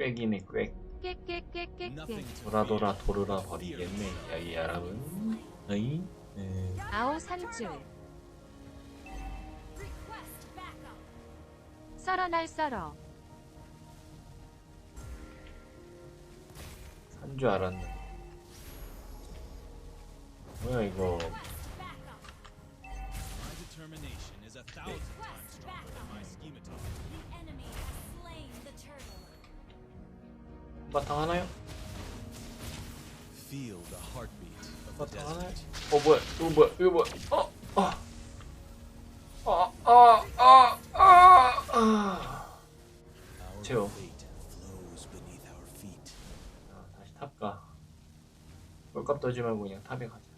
꽥이네 꽥 깨깨깨깨깨 돌아 돌아 도르라 버리겠네 야이 여러분. 어이? 네. 아오 산줄. 썰어 날 썰어. 산 줄 알았네 바탕 하나요? Feel the heartbeat of the 한바탕 하나요? desert. 어 뭐야 이거 뭐야 이거 뭐야 어? 어? 아, 아, 아, 아, 아. 아, 다시 탑 가. 꼴값 떠지 말고 그냥 탑에 가자.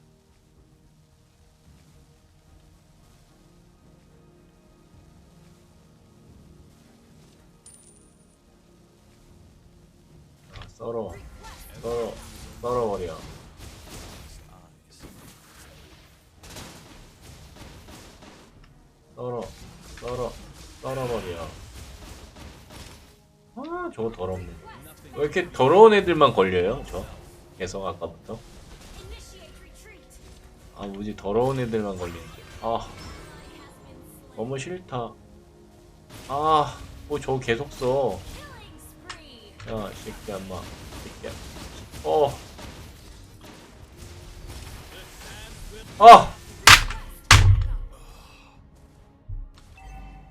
썰어, 썰어버려. Eyes. 썰어, 썰어, 썰어버려. 아, 저거 더럽네. 왜 이렇게 더러운 애들만 걸려요? 저 계속 아까부터. 아, 뭐지 더러운 애들만 걸리는데. 아, 너무 싫다. 아, 뭐 저거 계속 써. 야, 이 새끼야, 엄마. 이 새끼야. 어. 아!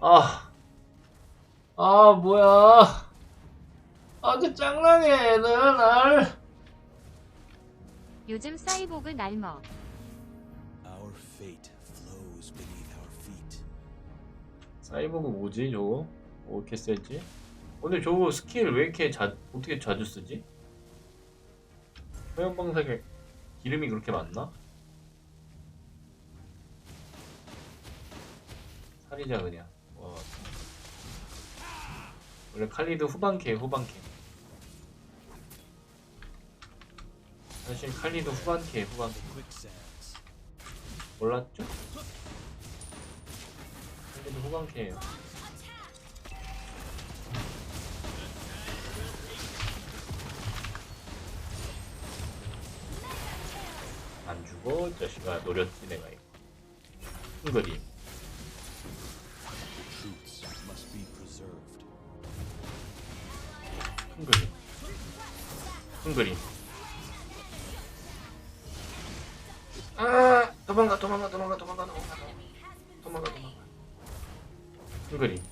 아. 아, 뭐야. 아, 그 짱나게 애들, 날. 요즘 사이보그 날먹 Our fate flows beneath our feet. 사이버그 뭐지, 저거? 뭐 이렇게 세지? 근데 저거 스킬 왜 이렇게 자, 어떻게 자주 쓰지? 화염방사계 기름이 그렇게 많나? 살이자 그냥. 와. 원래 칼리드 후반캐 후반캐. 사실 칼리드 후반캐 후반캐. 몰랐죠? 칼리드 후반캐예요. 이 자식아 노렸지 내가 이거 그림 큰 그림 아 도망가 도망가 도망가 도망가 도망가. 도망가 도망가. 큰 그림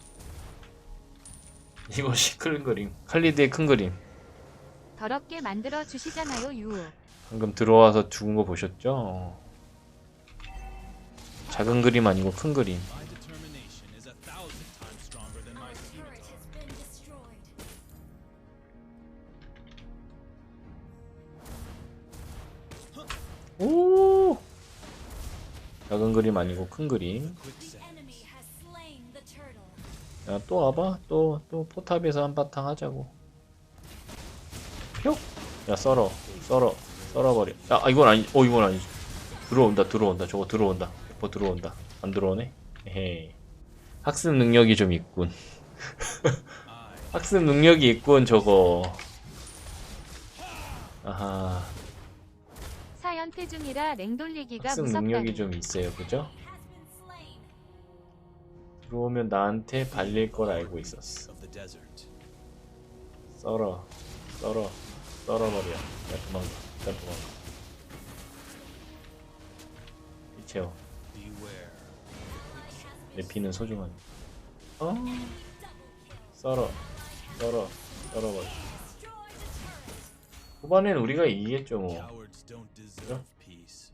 이것이 큰 그림. 칼리드의 큰 그림. 더럽게 만들어 주시잖아요 유 방금 들어와서 죽은 거 보셨죠? 작은 그림 아니고 큰 그림. 오 작은 그림 아니고 큰 그림. 야 또 와봐 또 또 포탑에서 한바탕 하자고 뿅야 썰어 썰어 썰어버려. 야 아, 이건 아니 어 이건 아니지. 들어온다 들어온다. 저거 들어온다. 100% 들어온다. 안 들어오네? 에헤이. 학습 능력이 좀 있군. 학습 능력이 있군 저거. 아하. 사연태 중이라 랭돌리기가 학습 능력이 좀 있어요 그죠? 들어오면 나한테 발릴 걸 알고 있었어. 썰어 썰어 썰어버려. 야 도망가 야 도망가 이 채워. Beware. 내 피는 소중하니 어? 썰어. 썰어. 썰어버려. 후반에는 우리가 이기겠죠 뭐. Peace.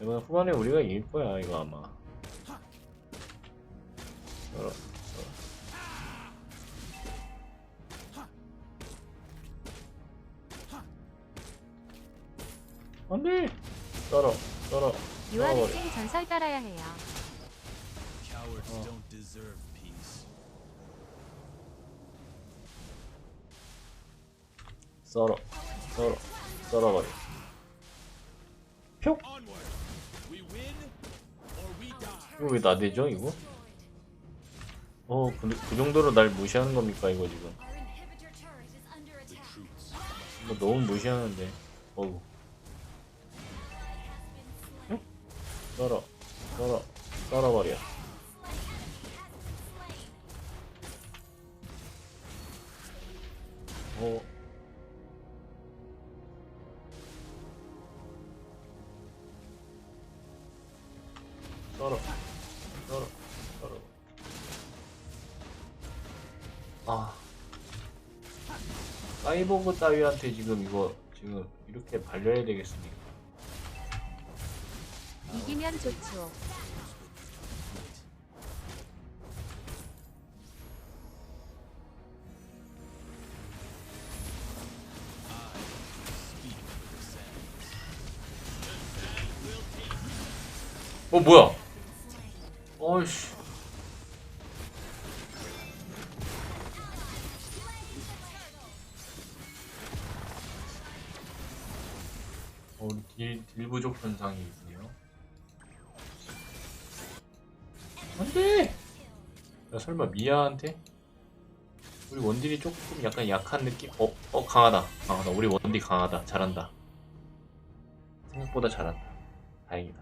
이번 후반에 우리가 이길 거야 이거 아마. 썰어 안돼 썰어 썰어 유아리생 전설 따라야 해요 Cowards Oh. don't deserve peace. 썰어 썰어 썰어버려 표 Onward. We win or we die. 이거 왜 나 대죠 이거? 어, 그, 그 정도로 날 무시하는 겁니까 이거 지금? 어, 너무 무시하는데. 어우. 썰어, 썰어, 썰어버려. 어. 썰어, 썰어, 썰어. 아. 사이보그 따위한테 지금 이거 지금 이렇게 발려야 되겠습니까? 이기면 좋죠. 어 뭐야? 어이씨. 어, 딜, 딜 부족 현상이 설마 미아한테? 우리 원딜이 조금 약간 약한 느낌? 어, 어 강하다, 강하다. 우리 원딜 강하다, 잘한다. 생각보다 잘한다. 다행이다.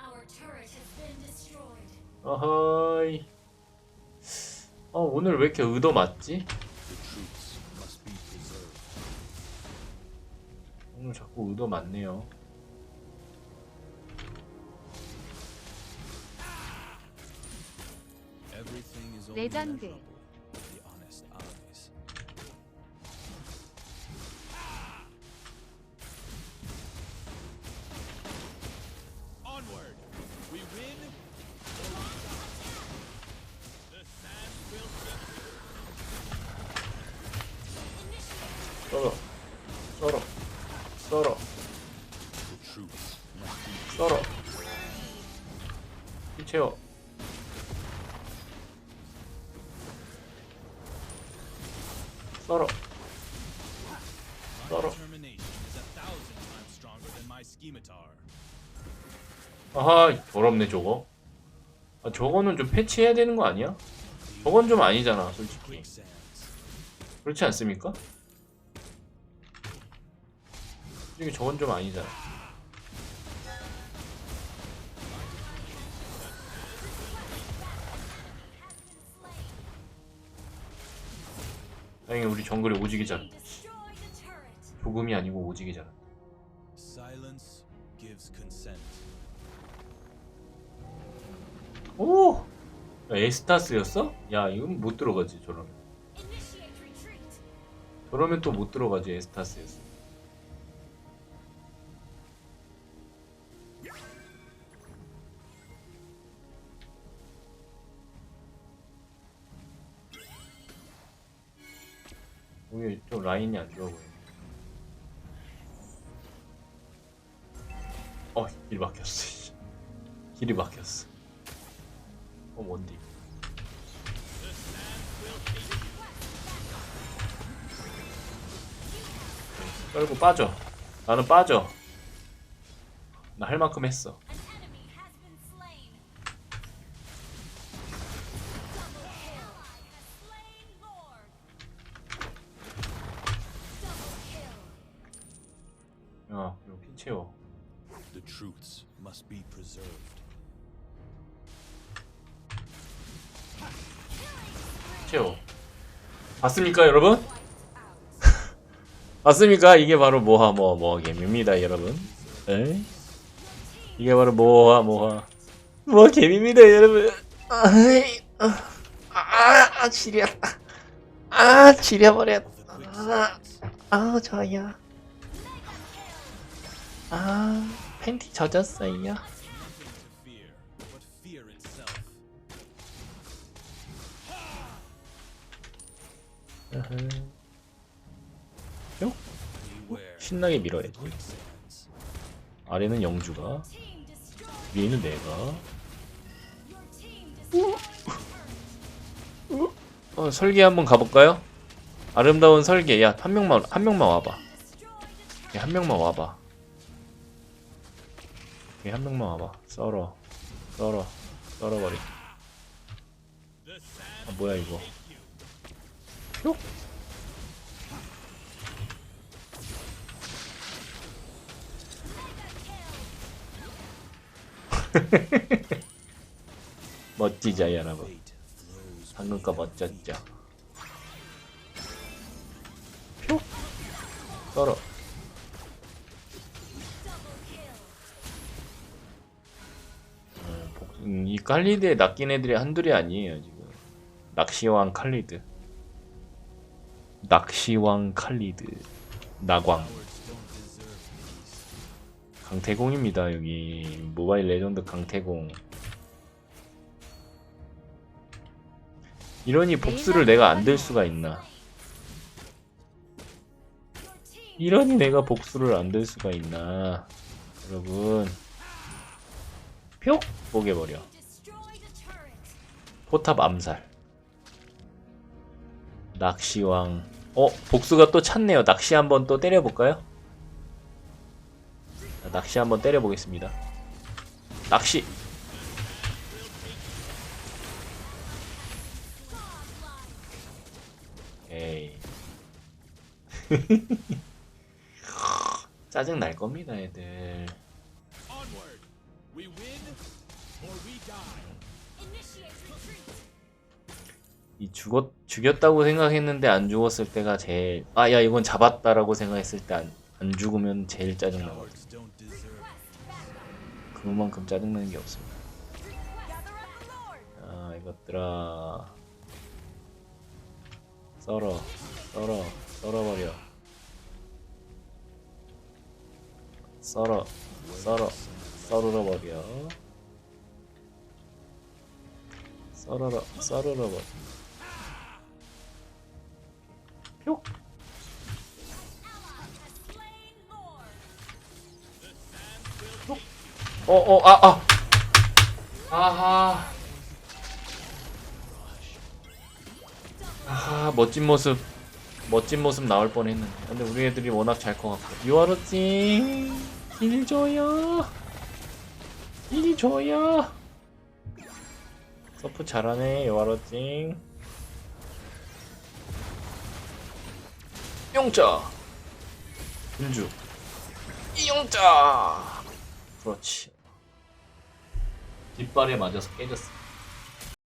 Our turret has been destroyed. 어허이. 어, 오늘 왜 이렇게 의도 맞지? 오늘 자꾸 의도 맞네요. The sand will 썰어, 썰어, 썰어, 썰어. 피 채워. 썰어, 썰어. 아하, 더럽네 저거. 아, 저거는 좀 패치해야 되는 거 아니야? 저건 좀 아니잖아, 솔직히. 그렇지 않습니까? 솔직히 저건 좀 아니잖아. 다행히 우리 정글이 오지게 잘. 조금이 아니고 오지게 잘. Silence gives consent. 오! 야, 에스타스였어? 야, 이건 못 들어가지, 저러면. 저러면 또 못 들어가지, 에스타스였어. 라인이 안 좋아 보여. 어, 길 막혔어. 씨. 길이 막혔어. 어, 뭔디? 떨고 빠져. 나는 빠져. 나 할 만큼 했어. 채워. The truths must be preserved. 피 채워. 봤습니까, 여러분? 봤습니까? 이게 바로 모하 모하 모하 개미입니다, 여러분. 에? 이게 바로 모하 모하 모하 개미입니다, 여러분. 아이, 아, 아, 아, 지려. 아, 지려버렸. 아. 아, 저야. 아, 팬티 젖었어요. Itself. Beware 신나게 밀어야지. 아래는 영주가. 위에는 내가. 어, 설계 한번 가볼까요? 아름다운 설계. 야, 한 명만, 한 명만 와봐. 야, 한 명만 와봐. 여기 한 명만 와봐. 썰어. 썰어. 썰어버리 아 뭐야 이거. 뿅 멋지자 여러분. 방금 거 멋졌죠? 표 썰어. 음, 이 칼리드에 낚인 애들이 한둘이 아니에요 지금. 낚시왕 칼리드. 낚시왕 칼리드. 나광 강태공입니다 여기. 모바일 레전드 강태공. 이러니 복수를 내가 안들 수가 있나? 이러니 내가 복수를 안들 수가 있나? 여러분 표? 뽀개버려. 포탑 암살. 낚시왕. 어 복수가 또 찼네요. 낚시 한번 또 때려볼까요? 자, 낚시 한번 때려보겠습니다. 낚시. 에이. 짜증 날 겁니다 애들 이 죽었 죽였다고 생각했는데 안 죽었을 때가 제일 아 야 이건 잡았다라고 생각했을 때 안 안 죽으면 제일 짜증 나거든. 그만큼 짜증 나는 게 없습니다. 아 이것들아 썰어 썰어 썰어버려 썰어 썰어 썰어버려 Ally has slain Lord. 어어 아 아. 아하. 아하 멋진 모습. 멋진 모습 나올 뻔했는데. 근데 우리 애들이 워낙 잘 커갖고. 유아로찡 일 줘요. 일 줘요 서프 잘하네 유아로찡 용자. 일주. 이용자. 그렇지. 뒷발에 맞아서 깨졌어